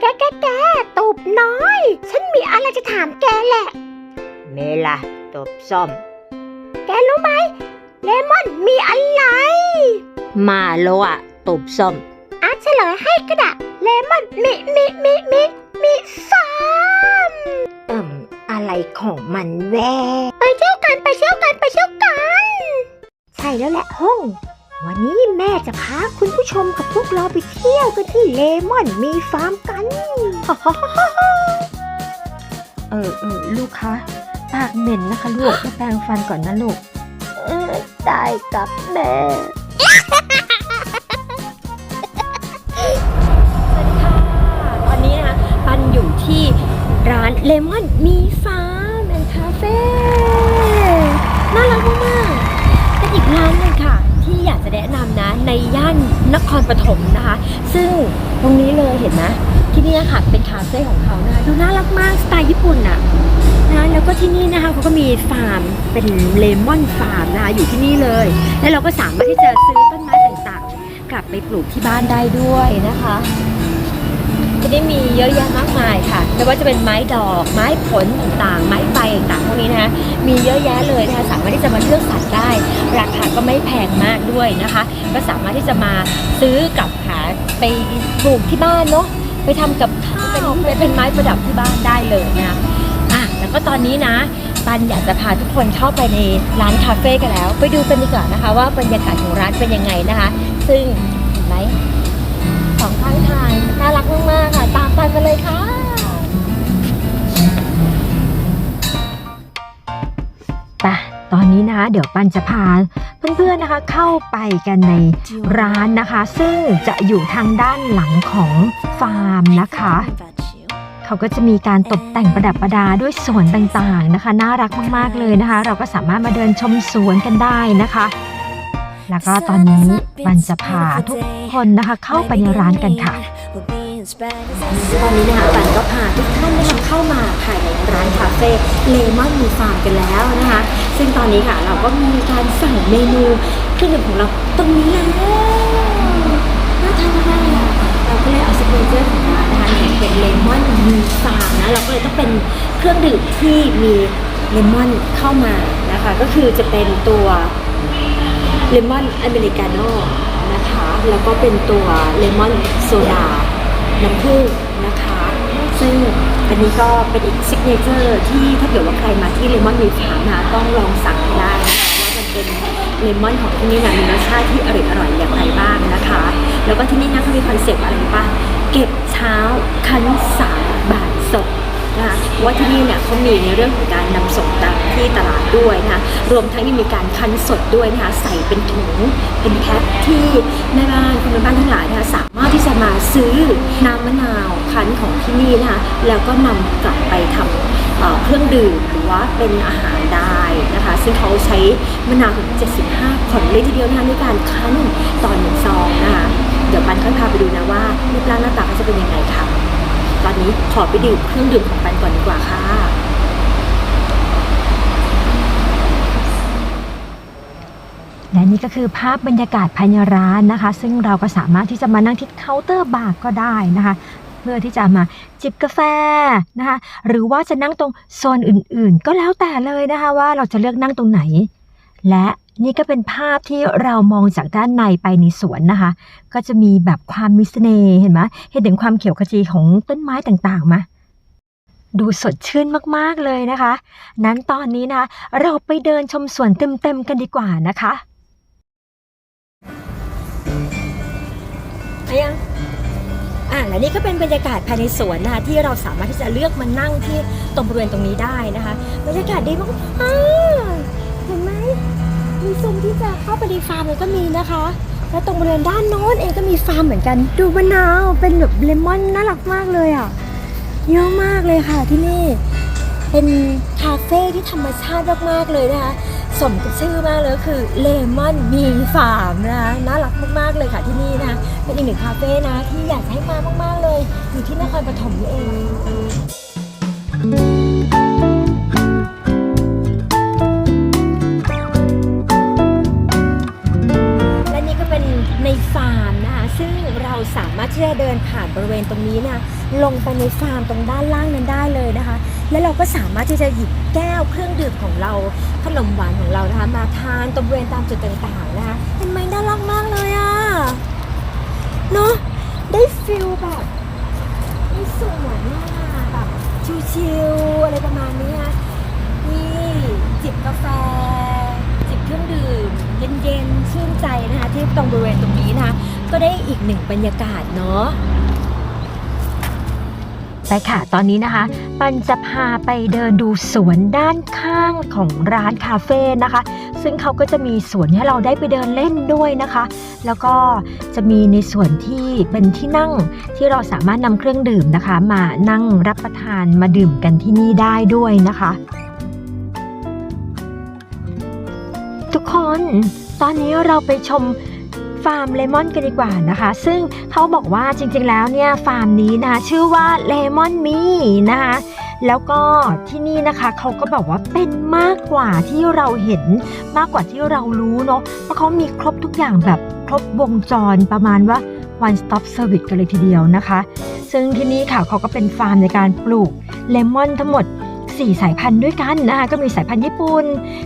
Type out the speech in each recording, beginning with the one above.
แกแกแกตบน้อย ฉันมีอะไรจะถามแกแหละ เมล่ะตบส้ม แกรู้ไหมเลมอนมีอะไร มาโลอะตบส้มอาเฉลยให้ก็ได้เลมอนมีมีมีมีมีฟาร์มเอิ่มอะไรของมันแว ไปเที่ยวกันไปเที่ยวกันไปเที่ยวกัน ใช่แล้วแหละห้อง วันนี้แม่จะพาคุณผู้ชมกับพวกเราไปเที่ยวกันที่เลมอนมีฟาร์มกัน เออเออลูกคะปากเหม็นนะคะลูกไปแปรงฟันก่อนนะลูก เออได้กับแม่ตอนนี้นะคะปันอยู่ที่ร้านเลมอนมีฟาร์มแอนด์คาเฟ่น่ารักมากๆเป็นอีกร้านหนึงค่ะ ที่อยากจะแนะนำนะ ในย่า นครปฐมนะคะ ซึ่งตรงนี้เลยเห็นไหมที่นี่ค่ะเป็นคาเฟ่ของเขานะคะดูน่ารักมากสไตล์ญี่ปุ่นอะนะแล้วก็ที่นี่นะคะเขาก็มีฟาร์มเป็นเลมอนฟาร์มนะคะอยู่ที่นี่เลย แล้วเราก็สามารถที่จะซื้อต้นไม้ต่างๆ กลับไปปลูกที่บ้านได้ด้วยนะคะ จะได้มีเยอะแยะมากมายค่ะ ไม่ว่าจะเป็นไม้ดอก ไม้ผลต่างๆ ไม้ใบต่างๆพวกนี้นะคะมีเยอะแยะเลยนะคะสามารถที่จะมาเลือกสรรได้ ราคาก็ไม่แพงมากด้วยนะคะ ก็สามารถที่จะมาซื้อกลับหาไปปลูกที่บ้านเนาะไปทำกับข้าวไปเป็นไม้ประดับที่บ้านได้เลยนะคะอะแล้วก็ตอนนี้นะปันอยากจะพาทุกคนเข้าไปในร้านคาเฟ่กันแล้ว ไปดูกันดีกว่านะคะ ว่าบรรยากาศของร้านเป็นยังไงนะคะ ซึ่งเห็นไหมส องข้างทางน่ารักมากๆค่ะ ตามไปกันเลยค่ะไปตอนนี้นะคะเดี๋ยวปันจะพาเพื่อนๆนะคะเข้าไปกันในร้านนะคะ ซึ่งจะอยู่ทางด้านหลังของฟาร์มนะคะ เขาก็จะมีการตกแต่งประดับประดาด้วยสวนต่างๆนะคะ น่ารักมากๆเลยนะคะ เราก็สามารถมาเดินชมสวนกันได้นะคะ แล้วก็ตอนนี้ปันจะพาทุกคนนะคะเข้าไปในร้านกันค่ะ ตอนนี้นะคะปันก็พาทุกท่านนะคะเข้ามาภายในร้านคาเฟ่เลมอนมีฟาร์มกันแล้วนะคะ ซึ่งตอนนี้ค่ะเราก็มีการสั่งเมนูเครื่องดื่มของเราตรงนี้แล้วน่าทานมากเลยอะเราก็เลยเอาสเปเจอร์ของร้านนะคะเนี่ยเป็นเลมอนมีฟาร์มนะเราก็เลยต้องเป็นเครื่องดื่มที่มีเลมอนเข้ามานะคะ ก็คือจะเป็นตัว เลมอนอเมริกาโน่นะคะ แล้วก็เป็นตัวเลมอนโซดา น้ำผึ้งนะคะ ซึ่งอันนี้ก็เป็นอีกซิกเนเจอร์ที่ถ้าเกิดว่าใครมาที่เลมอนมีฟาร์มนะต้องลองสั่งได้นะคะว่ามันเป็นเลมอนของที่นี่นะมีรสชาติที่อร่อยอร่อยอย่างไรบ้างนะคะ แล้วก็ที่นี่นะเขามีคอนเซปต์อะไรรู้ป่ะเก็บเช้าคันสายบ่ายสด นะคะว่าที่นี่เนี่ยเขามีในเรื่องของการนำส่งตามที่ตลาดด้วยนะคะรวมทั้งยังมีการคั้นสดด้วยนะคะใส่เป็นถุงเป็นแพ็คที่แม่บ้านคุณแม่บ้านทั้งหลายนะคะสามารถที่จะมาซื้อน้ำมะนาวคั้นของที่นี่นะคะแล้วก็นำกลับไปทำเอ่อเครื่องดื่มหรือว่าเป็นอาหารได้นะคะซึ่งเขาใช้มะนาวถึง 75ผลเลยทีเดียวนะคะในการคั้นตอนหนึ่งซองนะคะเดี๋ยวปันค่อยพาไปดูนะว่ารูปร่างหน้าตาเขาจะเป็นยังไงค่ะ ตอนนี้ขอไปดื่มเครื่องดื่มของปันก่อนดีกว่าค่ะ และนี่ก็คือภาพบรรยากาศภายในร้านนะคะ ซึ่งเราก็สามารถที่จะมานั่งที่เคาน์เตอร์บาร์ก็ได้นะคะ เพื่อที่จะมาจิบกาแฟนะคะ หรือว่าจะนั่งตรงโซนอื่นๆ ก็แล้วแต่เลยนะคะว่าเราจะเลือกนั่งตรงไหน และนี่ก็เป็นภาพที่เรามองจากด้านในไปในสวนนะคะ ก็จะมีแบบความมิสเน่เห็นไหมเห็นถึงความเขียวขจีของต้นไม้ต่างๆไหมดูสดชื่นมากๆเลยนะคะ นั้นตอนนี้นะเราไปเดินชมสวนเต็มๆกันดีกว่านะคะอะยังอ่าและนี่ก็เป็นบรรยากาศภายในสวนนะคะที่เราสามารถที่จะเลือกมานั่งที่ตรงบริเวณตรงนี้ได้นะคะ บรรยากาศดีมากๆ มีซุ้มที่จะเข้าไปในฟาร์มมันก็มีนะคะ และตรงบริเวณด้านโน้นเองก็มีฟาร์มเหมือนกัน ดูมะนาวเป็นแบบเลมอนน่ารักมากเลยอะเยอะมากเลยค่ะที่นี่ เป็นคาเฟ่ที่ธรรมชาติมากๆเลยนะคะสมกับชื่อมากเลยคือเลมอนมีฟาร์มนะคะน่ารักมากๆเลยค่ะที่นี่นะคะเป็นอีกหนึ่งคาเฟ่นะที่อยากให้มามากๆเลย อยู่ที่นครปฐมเอง ตรงนี้เนี่ยลงไปในฟาร์มตรงด้านล่างนั้นได้เลยนะคะ แล้วเราก็สามารถที่จะหยิบแก้วเครื่องดื่มของเราขนมหวานของเรานะคะมาทานตรงบริเวณตามจุดต่างๆนะคะเห็นไหมน่ารักมากเลยอะเนาะได้ฟิลแบบได้สวนมากแบบชิลๆอะไรประมาณนี้นะนี่จิบกาแฟจิบเครื่องดื่มเย็นๆชื่นใจนะคะที่ตรงบริเวณตรงนี้นะคะก็ได้อีกหนึ่งบรรยากาศเนาะ ไปค่ะ ตอนนี้นะคะ ปันจะพาไปเดินดูสวนด้านข้างของร้านคาเฟ่นะคะ ซึ่งเขาก็จะมีสวนให้เราได้ไปเดินเล่นด้วยนะคะ แล้วก็จะมีในส่วนที่เป็นที่นั่งที่เราสามารถนำเครื่องดื่มนะคะ มานั่งรับประทานมาดื่มกันที่นี่ได้ด้วยนะคะ ทุกคนตอนนี้เราไปชม ฟาร์มเลมอนกันดีกว่านะคะ ซึ่งเขาบอกว่าจริงๆแล้วเนี่ยฟาร์มนี้นะคะชื่อว่าเลมอนมีนะคะแล้วก็ที่นี่นะคะเขาก็บอกว่าเป็นมากกว่าที่เราเห็นมากกว่าที่เรารู้เนาะเพราะเขามีครบทุกอย่างแบบครบวงจรประมาณว่า one stop service กันเลยทีเดียวนะคะ ซึ่งที่นี่ค่ะเขาก็เป็นฟาร์มในการปลูกเลมอนทั้งหมด 4 สายพันธุ์ด้วยกันนะคะก็มีสายพันธุ์ญี่ปุ่น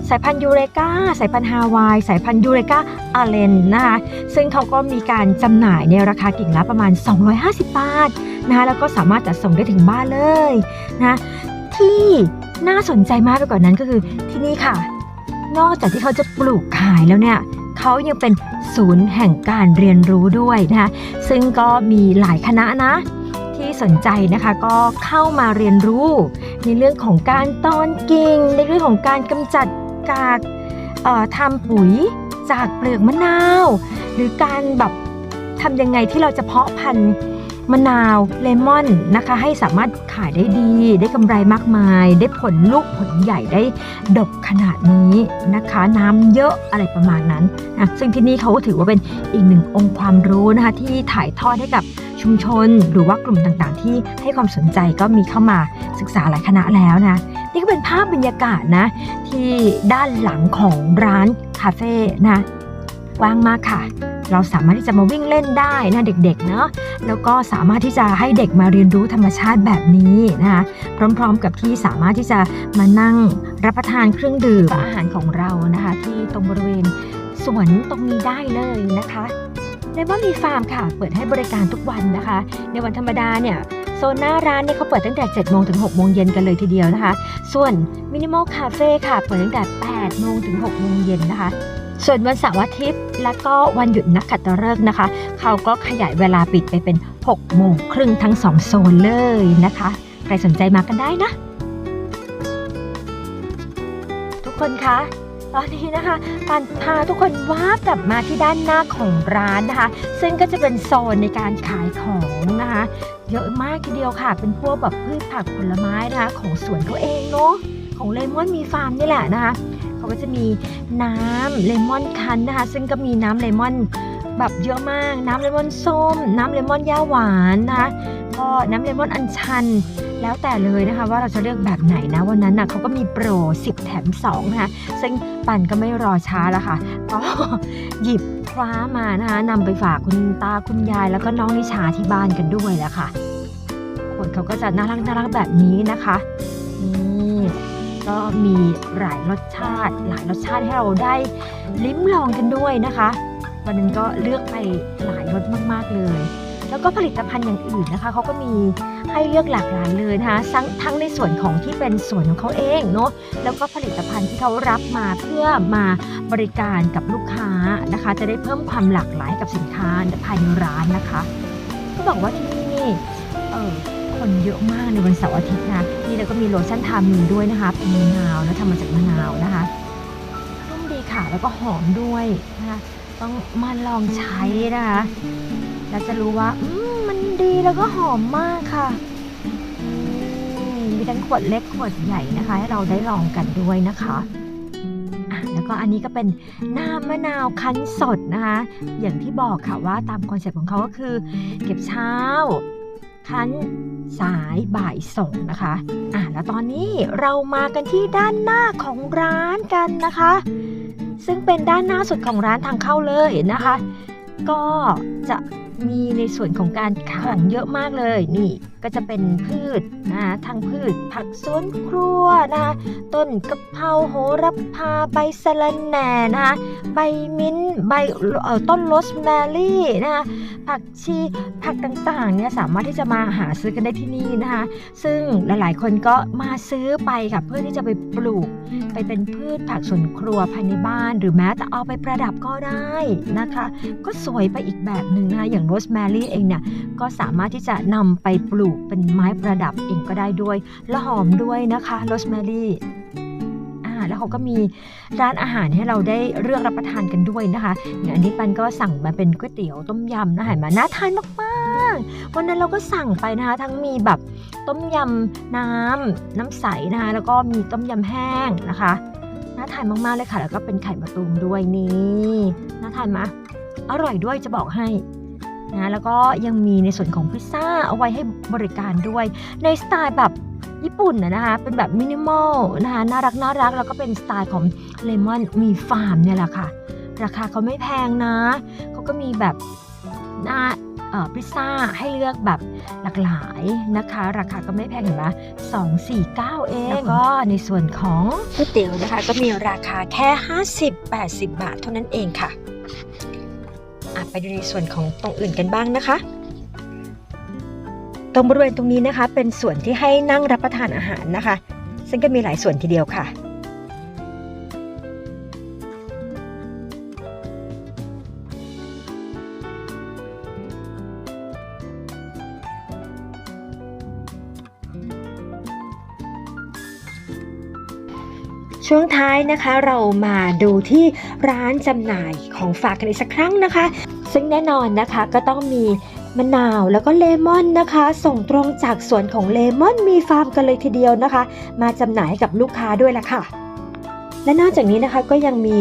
สายพันธุ์ยูเรกาสายพันธุ์ฮาวาย สายพันธุ์ยูเรกาอาเลนนะคะซึ่งเขาก็มีการจำหน่ายในราคากิ่งละประมาณ 250 บาทนะคะแล้วก็สามารถจัดส่งได้ถึงบ้านเลยนะที่น่าสนใจมากไปกว่านั้นก็คือที่นี่ค่ะ นอกจากที่เขาจะปลูกขายแล้วเนี่ยเขายังเป็นศูนย์แห่งการเรียนรู้ด้วยนะคะซึ่งก็มีหลายคณะนะ ที่สนใจนะคะก็เข้ามาเรียนรู้ ในเรื่องของการตอนกิ่ง ในเรื่องของการกำจัดกากทำปุ๋ยจากเปลือกมะนาว หรือการแบบทำยังไงที่เราจะเพาะพันธุ์ มะนาวเลมอนนะคะ ให้สามารถขายได้ดี ได้กำไรมากมาย ได้ผลลูกผลใหญ่ได้ดกขนาดนี้นะคะ น้ำเยอะอะไรประมาณนั้นนะซึ่งที่นี่เขาก็ถือว่าเป็นอีกหนึ่งองค์ความรู้นะคะที่ถ่ายทอดให้กับชุมชน หรือว่ากลุ่มต่างๆ ที่ให้ความสนใจก็มีเข้ามาศึกษาหลายคณะแล้วนะนี่ก็เป็นภาพบรรยากาศนะที่ด้านหลังของร้านคาเฟ่นะกว้างมากค่ะ เราสามารถที่จะมาวิ่งเล่นได้นะเด็กๆเนาะแล้วก็สามารถที่จะให้เด็กมาเรียนรู้ธรรมชาติแบบนี้นะคะพร้อมๆกับที่สามารถที่จะมานั่งรับประทานเครื่องดื่มอาหารของเรานะคะที่ตรงบริเวณสวนตรงนี้ได้เลยนะคะเลมอนมีฟาร์มค่ะ เปิดให้บริการทุกวันนะคะ ในวันธรรมดาเนี่ยโซนหน้าร้านเนี่ยเขาเปิดตั้งแต่ 7 โมงถึง 6 โมงเย็นกันเลยทีเดียวนะคะ ส่วน Minimal Cafe ค่ะ เปิดตั้งแต่ 8 โมงถึง 6 โมงเย็นนะคะ ส่วนวันเสาร์อาทิตย์ และก็วันหยุดนักขัตฤกษ์นะคะ เขาก็ขยายเวลาปิดไปเป็น 6 โมงครึ่งทั้ง 2 โซนเลยนะคะ ใครสนใจมากันได้นะ ทุกคนคะตอนนี้นะคะการพาทุกคนว้าบกลับมาที่ด้านหน้าของร้านนะคะ ซึ่งก็จะเป็นโซนในการขายของนะคะ เยอะมากทีเดียวค่ะ เป็นพวกแบบพืชผักผลไม้นะคะของสวนเขาเองเนาะ ของเลมอนมีฟาร์มนี่แหละนะคะเขาก็จะมีน้ำเลมอนคั้นนะคะ ซึ่งก็มีน้ำเลมอนแบบเยอะมาก น้ำเลมอนส้ม น้ำเลมอนย่าหวานนะคะก็น้ำเลมอนอัญชันแล้วแต่เลยนะคะว่าเราจะเลือกแบบไหนนะวันนั้นนะเขาก็มีโปร 10 แถม2นะคะซึ่งปันก็ไม่รอช้าแล้วค่ะ ก็หยิบคว้ามานะคะนำไปฝากคุณตาคุณยาย แล้วก็น้องนิชาที่บ้านกันด้วยแหละค่ะขวดเขาก็จะน่ารักน่ารักแบบนี้นะคะ ก็มีหลายรสชาติ หลายรสชาติให้เราได้ลิ้มลองกันด้วยนะคะ วันนั้นก็เลือกไปหลายรสมากๆเลย แล้วก็ผลิตภัณฑ์อย่างอื่นนะคะเขาก็มีให้เลือกหลากหลายเลยนะคะทั้งทั้งในส่วนของที่เป็นส่วนของเขาเองเนาะแล้วก็ผลิตภัณฑ์ที่เขารับมาเพื่อมาบริการกับลูกค้านะคะ จะได้เพิ่มความหลากหลายกับสินค้าภายในร้านนะคะ ก็บอกว่าที่นี่เออ คนเยอะมากในวันเสาร์อาทิตย์นะนี่แล้วก็มีโลชั่นทามือด้วยนะคะ เป็นมะนาวนะทำมาจากมะนาวนะคะนุ่มดีค่ะแล้วก็หอมด้วยนะคะต้องมาลองใช้นะคะแล้วจะรู้ว่าอืมมันดีแล้วก็หอมมากค่ะมีทั้งขวดเล็กขวดใหญ่นะคะ ให้เราได้ลองกันด้วยนะคะอะแล้วก็อันนี้ก็เป็นน้ำมะนาวคั้นสดนะคะ อย่างที่บอกค่ะว่าตามคอนเซ็ปต์ของเขาก็คือ เก็บเช้า คั้น สายบ่ายส่งนะคะอะแล้วตอนนี้เรามากันที่ด้านหน้าของร้านกันนะคะ ซึ่งเป็นด้านหน้าสุดของร้านทางเข้าเลยนะคะ ก็จะ มีในส่วนของการขายของเยอะมากเลยนี่ก็จะเป็นพืชนะทั้งพืช ผักสวนครัวนะต้นกะเพราโหระพาใบสะระแหน่นะใบมิ้นท์ใบต้นโรสแมรี่นะคะผักชีผักต่างๆเนี่ยสามารถที่จะมาหาซื้อกันได้ที่นี่นะคะ ซึ่งหลายๆ คนก็มาซื้อไปค่ะเพื่อที่จะไปปลูก ไปเป็นพืชผักสวนครัวภายในบ้าน หรือแม้แต่เอาไปประดับก็ได้นะคะ ก็สวยไปอีกแบบหนึ่งนะคะอย่างโรสแมรี่เองเนี่ยก็สามารถที่จะนำไปปลูกเป็นไม้ประดับเองก็ได้ด้วยและหอมด้วยนะคะโรสแมรี่ แล้วเขาก็มีร้านอาหารให้เราได้เลือกรับประทานกันด้วยนะคะอย่างอันนี้ปันก็สั่งมาเป็นก๋วยเตี๋ยวต้มยำนะเห็นไหมาน่าทานมากๆ วันนั้นเราก็สั่งไปนะคะทั้งมีแบบต้มยำน้ำน้ำใสนะคะแล้วก็มีต้มยำแห้งนะคะน่าทานมากๆเลยค่ะ แล้วก็เป็นไข่มะตูมด้วยนี่น่าทานมะอร่อยด้วยจะบอกให้นะแล้วก็ยังมีในส่วนของพิซซ่าเอาไว้ให้บริการด้วยในสไตล์แบบ ญี่ปุ่นนะนะคะเป็นแบบมินิมอลนะคะน่ารักน่ารักแล้วก็เป็นสไตล์ของเลมอนมีฟาร์มเนี่ยแหละค่ะ ราคาเขาไม่แพงนะเขาก็มีแบบหน้าเอ่อพิซซ่าให้เลือกแบบหลากหลายนะคะ ราคาก็ไม่แพงเห็นไหมสองสี่เก้าเอง แล้วก็ในส่วนของก๋วยเตี๋ยวนะคะ ก็มีราคาแค่ 50 80 บาทเท่านั้นเองค่ะอะไปดูในส่วนของตรงอื่นกันบ้างนะคะ ตรงบริเวณตรงนี้นะคะ เป็นส่วนที่ให้นั่งรับประทานอาหารนะคะ ซึ่งก็มีหลายส่วนทีเดียวค่ะ ช่วงท้ายนะคะเรามาดูที่ร้านจำหน่ายของฝากกันอีกสักครั้งนะคะ ซึ่งแน่นอนนะคะก็ต้องมี มะนาวแล้วก็เลมอนนะคะ ส่งตรงจากสวนของเลมอนมีฟาร์มกันเลยทีเดียวนะคะ มาจำหน่ายให้กับลูกค้าด้วยละค่ะและนอกจากนี้นะคะก็ยังมี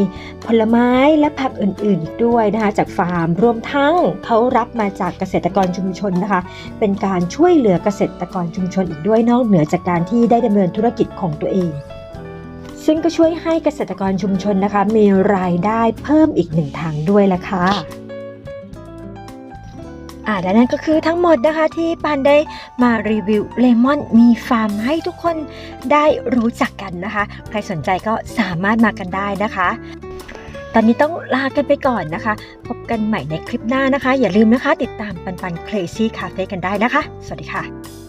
ผลไม้และผักอื่นๆอีกด้วยนะคะจากฟาร์มรวมทั้งเขารับมาจากเกษตรกรชุมชนนะคะ เป็นการช่วยเหลือเกษตรกรชุมชนอีกด้วยนอกเหนือจากการที่ได้ดำเนินธุรกิจของตัวเอง ซึ่งก็ช่วยให้เกษตรกรชุมชนนะคะ มีรายได้เพิ่มอีกหนึ่งทางด้วยละค่ะ อ่าและนั่นก็คือทั้งหมดนะคะที่ปันได้มารีวิวเลมอนมีฟาร์มให้ทุกคนได้รู้จักกันนะคะ ใครสนใจก็สามารถมากันได้นะคะ ตอนนี้ต้องลากันไปก่อนนะคะ พบกันใหม่ในคลิปหน้านะคะ อย่าลืมนะคะ ติดตามปันปันเควซี่คาเฟ่กันได้นะคะ สวัสดีค่ะ